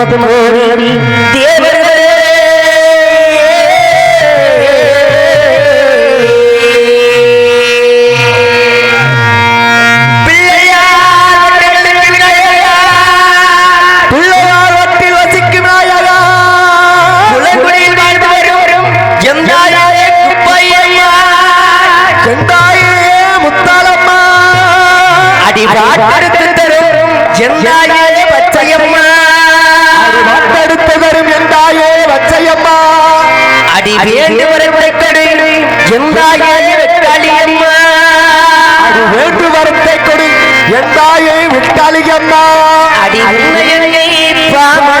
எமது தேவி தேவர்களே முத்தாலம்மா அடி வாட்டெடுத்து தரும் என்னாயே பச்சையம்மா. அடி வேண்டுவரத்தை கொடு எந்தாயை விட்டாளியம்மா அடி வேண்டுவரத்தை கொடு. எந்தாயை விட்டாளியம்மா அடி உண்மையை பாமா.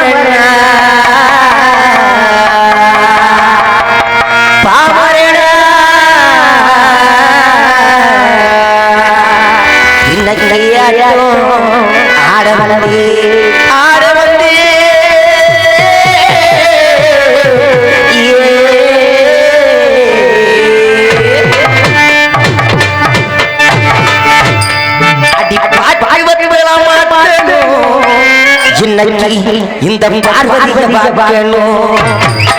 இன்னைக்கு இந்த பார்வதியை பார்க்கணும்.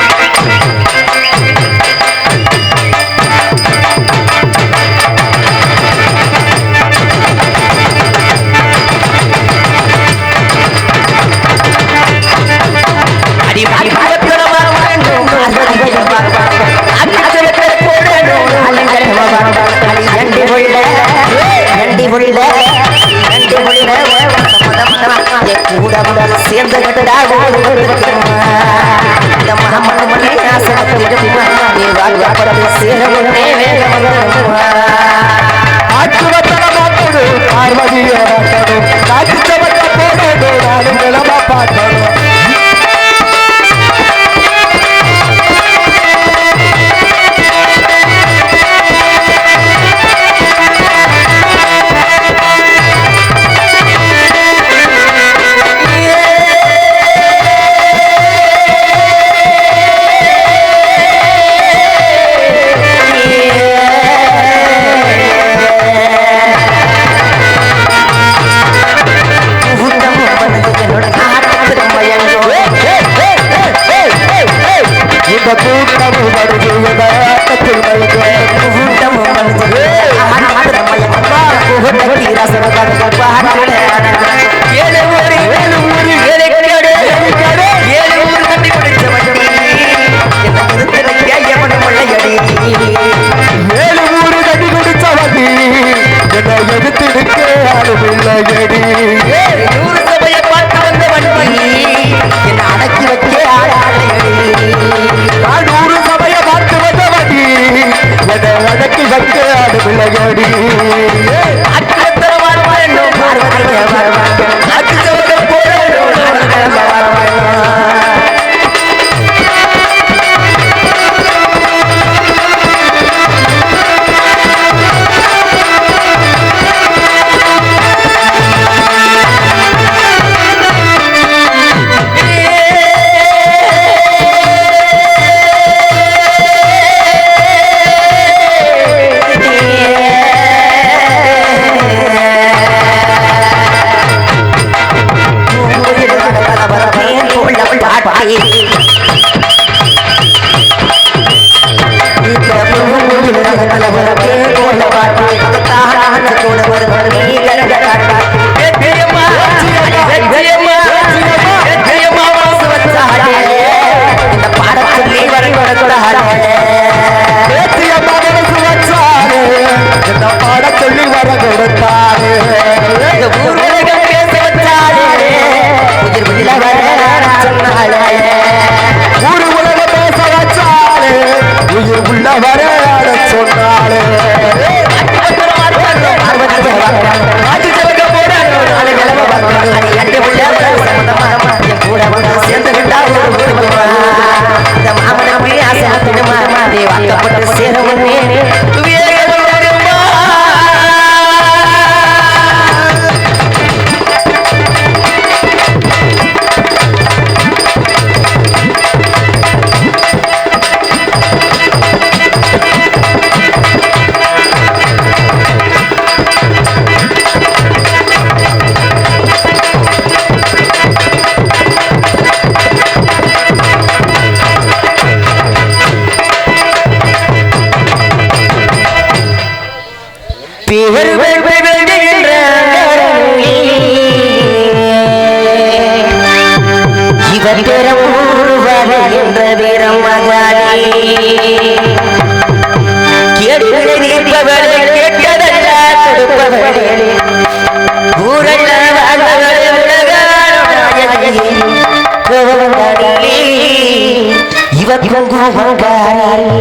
மகாரி பங்குவங்காரே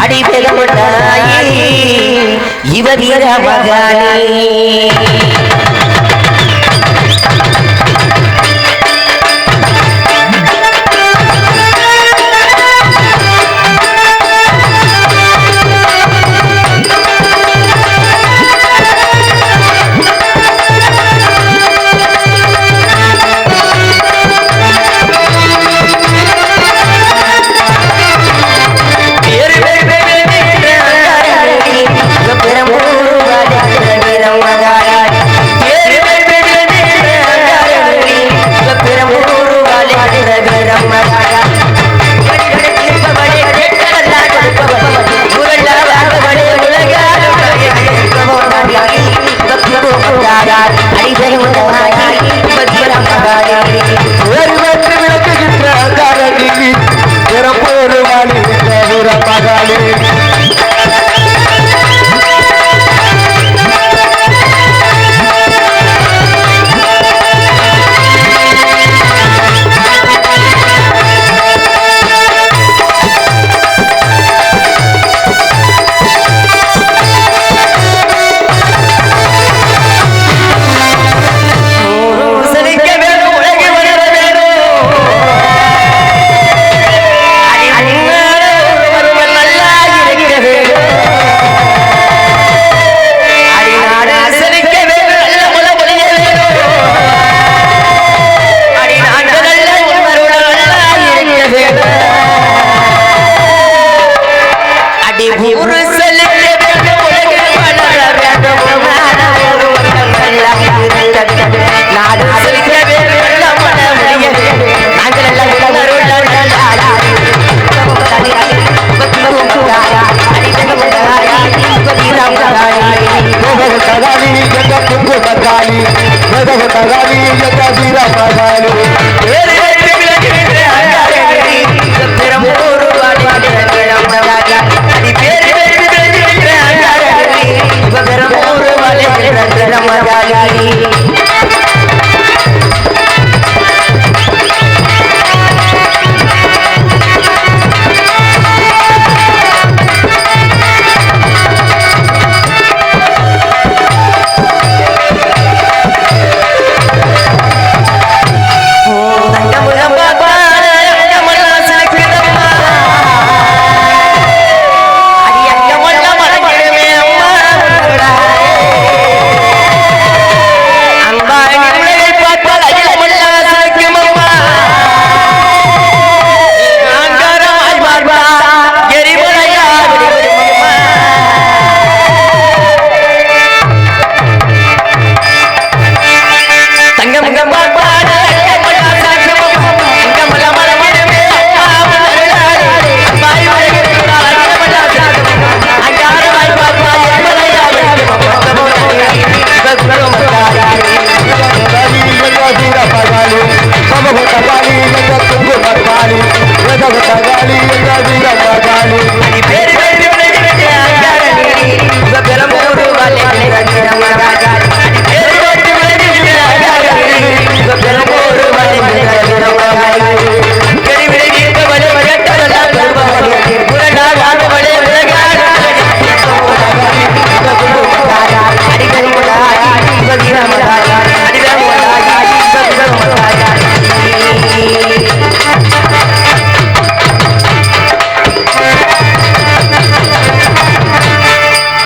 அடிபெருமட்டாயே இவ வீர